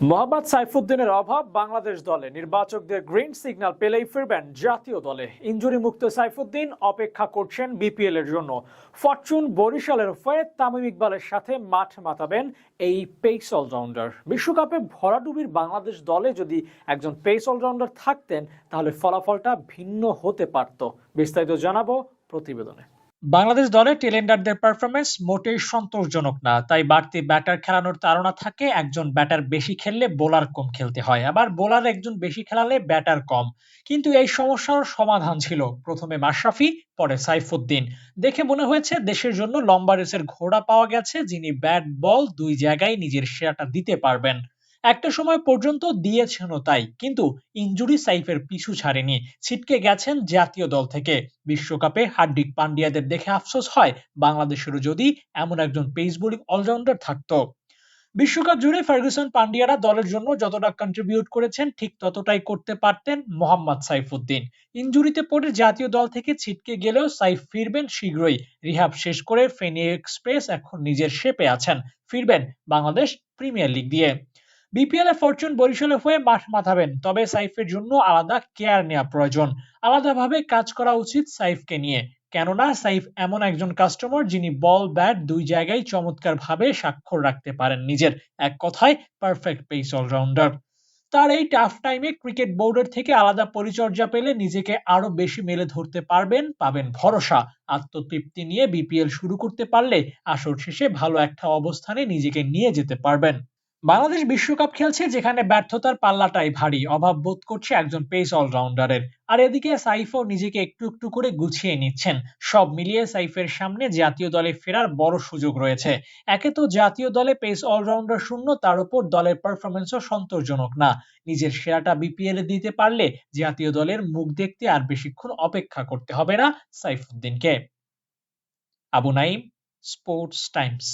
মোহাম্মদ সাইফুদ্দিনের অভাব বাংলাদেশ দলে। নির্বাচকদের green signal পেলেই ফিরবেন জাতীয় দলে। ইঞ্জুরি মুক্ত সাইফুদ্দিন অপেক্ষা করছেন বিপিএল এর জন্য। ফরচুন বরিশালের হয়ে তামিম ইকবালের সাথে মাঠ মাতাবেন এই পেস অলরাউন্ডার। বিশ্বকাপে ভরাডুবির বাংলাদেশ দলে যদি একজন পেস অলরাউন্ডার থাকতেন, তাহলে ফলাফলটা ভিন্ন হতে পারত। বিস্তারিত জানাব প্রতিবেদনে। বাংলাদেশ দলে টেলেন্ডারদের পারফরমেন্স মোটেই সন্তোষজনক না। তাই বাড়তি ব্যাটার খেলানোর তাড়না থাকে, একজন ব্যাটার বেশি খেললে বোলার কম খেলতে হয়। আবার বোলার একজন বেশি খেলালে ব্যাটার কম। কিন্তু এই সমস্যার সমাধান ছিল প্রথমে মাশরাফি, পরে সাইফুদ্দিন। দেখে মনে হয়েছে দেশের জন্য লম্বা রেসের ঘোড়া পাওয়া গেছে, যিনি ব্যাট বল দুই জায়গায় নিজের সেরাটা দিতে পারবেন। একটা সময় পর্যন্ত দিয়েছেনও তাই, কিন্তু ইনজুরি সাইফের পিছু ছাড়েনি। ছিটকে গেছেন জাতীয় দল থেকে। বিশ্বকাপে হার্দিক পান্ডিয়াদের দেখে আফসোস হয়, বাংলাদেশেরও যদি এমন একজন পেস বোলিং অলরাউন্ডার থাকতো। বিশ্বকাপ জুড়ে ফার্গুসন পান্ডিয়ারা দলের জন্য যতটা কন্ট্রিবিউট করেছেন, ঠিক ততটাই করতে পারতেন মোহাম্মদ সাইফুদ্দিন। ইনজুরিতে পড়ে জাতীয় দল থেকে ছিটকে গেলেও সাইফ ফিরবেন শীঘ্রই। রিহাব শেষ করে ফেনী এক্সপ্রেস এখন নিজের শেপে আছেন। ফিরবেন বাংলাদেশ প্রিমিয়ার লিগ দিয়ে। বিপিএল এ ফরচুন বরিশালে হয়ে মাঠ মাথাবেন, তবে সাইফের জন্য আলাদা কেয়ার নেওয়া প্রয়োজন। আলাদাভাবে কাজ করা উচিত সাইফকে নিয়ে। কেননা সাইফ এমন একজন কাস্টমার যিনি বল ব্যাট দুই জায়গায় চমৎকার ভাবে স্বাক্ষর রাখতে পারেন নিজের। এক কথায় পারফেক্ট পেস অলরাউন্ডার তার এই টাফ টাইমে ক্রিকেট বোর্ডের থেকে আলাদা পরিচর্যা পেলে নিজেকে আরও বেশি মেলে ধরতে পারবেন, পাবেন ভরসা। আত্মতৃপ্তি নিয়ে বিপিএল শুরু করতে পারলে আসর শেষে ভালো একটা অবস্থানে নিজেকে নিয়ে যেতে পারবেন। বাংলাদেশ বিশ্বকাপ খেলছে যেখানে ব্যর্থতার পাল্লাটাই ভারী। অভাব বোধ করছে একজন পেস অলরাউন্ডারের। আর এদিকে সাইফও নিজেকে একটু একটু করে গুছিয়ে নিচ্ছেন। সব মিলিয়ে সাইফের সামনে জাতীয় দলে ফেরার বড় সুযোগ রয়েছে। একে তো জাতীয় দলে পেস অলরাউন্ডার শূন্য, তার উপর দলের পারফরমেন্সও সন্তোষজনক না। নিজের সেরাটা বিপিএল এ দিতে পারলে জাতীয় দলের মুখ দেখতে আর বেশিক্ষণ অপেক্ষা করতে হবে না সাইফুদ্দিনকে। Abu Naim sports times.